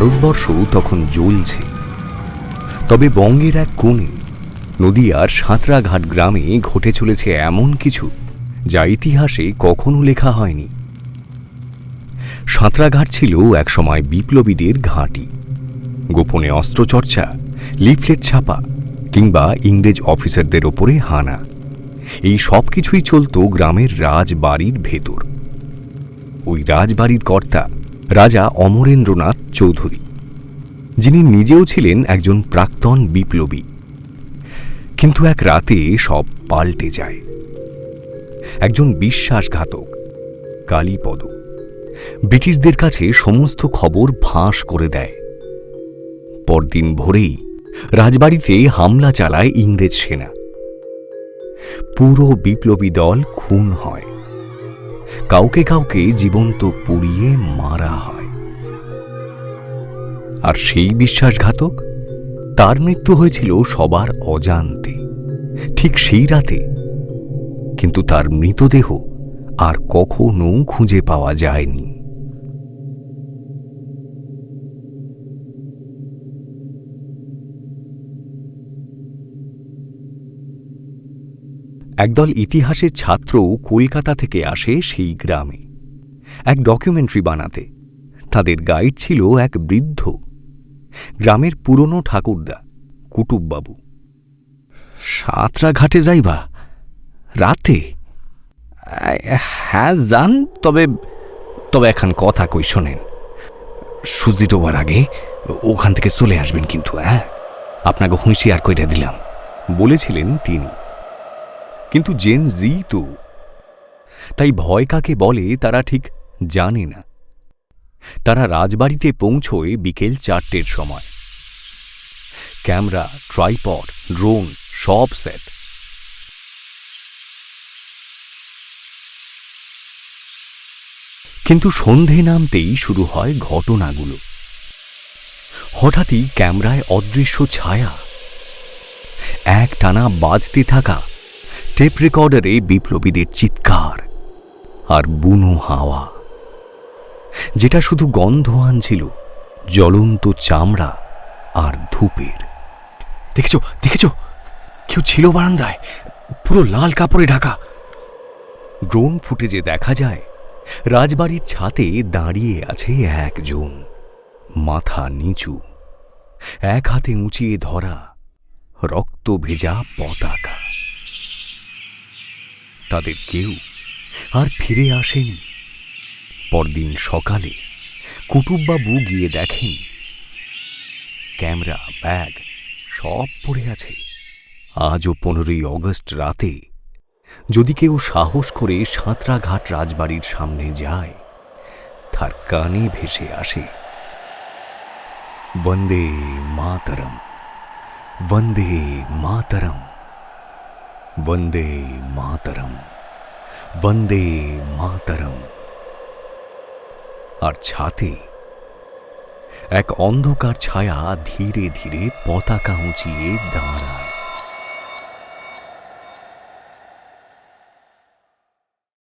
ভারতবর্ষ তখন জ্বলছে। তবে বঙ্গের এক কোণে, নদিয়ার সাঁতরাঘাট গ্রামে ঘটে চলেছে এমন কিছু যা ইতিহাসে কখনো লেখা হয়নি। সাঁতরাঘাট ছিল একসময় বিপ্লবীদের ঘাঁটি। গোপনে অস্ত্রচর্চা, লিফলেট ছাপা কিংবা ইংরেজ অফিসারদের ওপরে হানা, এই সব কিছুই চলত গ্রামের রাজবাড়ির ভেতর। ওই রাজবাড়ির কর্তা রাজা অমরেন্দ্রনাথ চৌধুরী, যিনি নিজেও ছিলেন একজন প্রাক্তন বিপ্লবী। কিন্তু এক রাতে সব পাল্টে যায়। একজন বিশ্বাসঘাতক, কালীপদ, ব্রিটিশদের কাছে সমস্ত খবর ফাঁস করে দেয়। পরদিন ভোরেই রাজবাড়িতে হামলা চালায় ইংরেজ সেনা। পুরো বিপ্লবী দল খুন হয়। কাউকে কাউকে জীবন্ত পুড়িয়ে মারা হয়। আর সেই বিশ্বাসঘাতক? তার মৃত্যু হয়েছিল সবার অজান্তে, ঠিক সেই রাতে। কিন্তু তার মৃতদেহ আর কখনো খুঁজে পাওয়া যায়নি। একদল ইতিহাসের ছাত্র কলকাতা থেকে আসে সেই গ্রামে। এক ডকুমেন্টারি বানাতে। তাদের গাইড ছিল এক বৃদ্ধ। গ্রামের পুরনো ঠাকুরদা, কুটুববাবু। সাঁতরা ঘাটে যাইবা? রাতে? হ্যাঁ যান, তবে তবে এখন কথা কই শোনেন। সুজি ডোবার আগে ওখান থেকে চলে আসবেন কিন্তু হ্যাঁ? আপনাকে হুঁশিয়ার কইরা দিলাম, বলেছিলেন তিনি। কিন্তু জেন জি তো। তাই ভয় কাকে বলে তারা ঠিক জানে না। তারা রাজবাড়িতে পৌঁছয় বিকেল চারটের সময়। ক্যামেরা, ট্রাইপড, ড্রোন, সব সেট কিন্তু সন্ধে নামতেই শুরু হয় ঘটনাগুলো। হঠাৎই ক্যামেরায় অদৃশ্য ছায়া। এক টানা বাজতে থাকা টেপ রেকর্ডারে বিপ্লবীদের চিৎকার আর বুনো হাওয়া, যেটা শুধু গন্ধ আনছিল, জ্বলন্ত চামড়া আর ধূপের। দেখেছ দেখেছ? কেউ ছিল বারান্দায়, পুরো লাল কাপড়ে ঢাকা। ড্রোন ফুটেজে দেখা যায়, রাজবাড়ির ছাতে দাঁড়িয়ে আছে একজন, মাথা নিচু, এক হাতে উঁচিয়ে ধরা, রক্ত ভেজা পতাকা। তাদের কেউ আর ফিরে আসেনি। পরদিন সকালে কুটুববাবু গিয়ে দেখেন, ক্যামেরা, ব্যাগ সব পড়ে আছে। আজও পনেরোই অগস্ট রাতে যদি কেউ সাহস করে সাঁতরাঘাট রাজবাড়ির সামনে যায়, তার কানে ভেসে আসে, বন্দে মাতরম বন্দে মাতরম। বন্দে মাতরম বন্দে মাতরম আর ছাতে এক অন্ধকার ছায়া ধীরে ধীরে পতাকা উঁচিয়ে দাঁড়ায়।